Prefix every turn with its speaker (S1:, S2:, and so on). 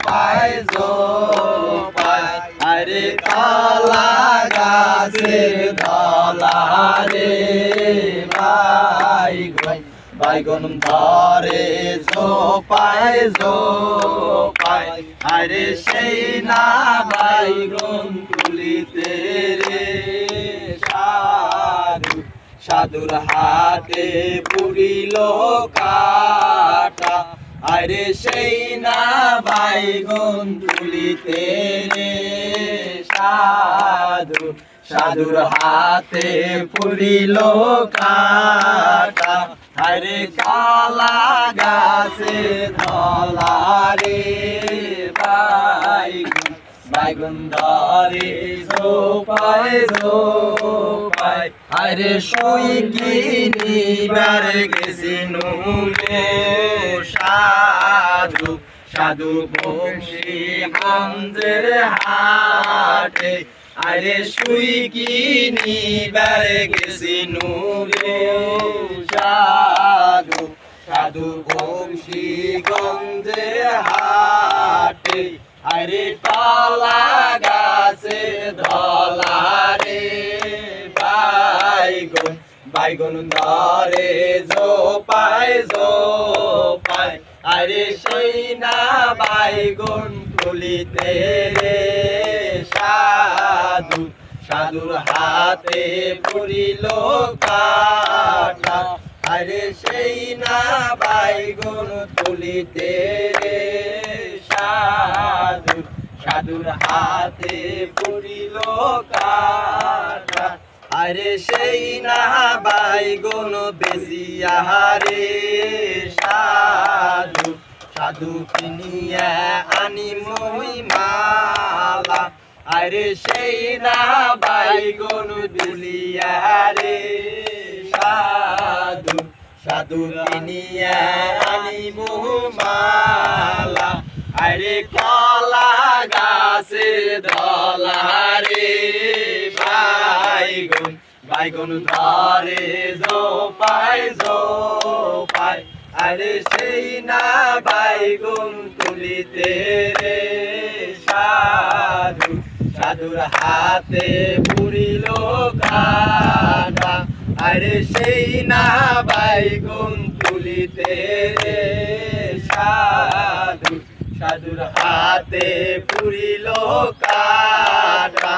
S1: পায় জোপায় আরে কলা গাছের দলারে বাইগন বাইগন ধরে জোপায় জোপায় আরে সেই না বাইগন তুলিতে রে, সাধু, সাধুর হাতে পুরিল কাটা। আরে সেই না বাইগন তুলিতে রে সাধু, সাধুর হাতে পুরিল কাটা। আরে কালা গাছে ধলা রে বাইগন, বাইগুন ধরে জোপায় জোপায় আরে শুই কিনিবার গেছি নুরে সাধু সাধু বংশী মন্দির হাটে। আরে শুই কিনিবার গেছি নুরে সাধু সাধু বংশী গন্ধের হাটে। আরে কলা গাছে ধলা বাইগুন ধরে জোপায় জোপায় আরে সেই না বাইগুন তুলিতে রে, সাধু। সাধুর হাতে পুরিল কাটা। আরে সেই না বাইগুন তুলিতে রে, সাধু। সাধুর হাতে পুরিল কাটা। আরে সেই না বাই বাইগুন বেশিয়া রে সাধু। সাধু কিনিয়া আনি মই মালা। আরে সেই না বাই বাইগুন দিলিয়া রে সাধু। সাধু কিনিয়া আনি মহিমালা আরে কলা বাইগুন ধরে জোপায় জোপায় আরে সেই না বাইগুন তুলিতে রে সাধু। সাধুর হাতে পুরিল সেই না বাইগুন তুলিতে রে সাধু। সাধুর হাতে পুরিল কাটা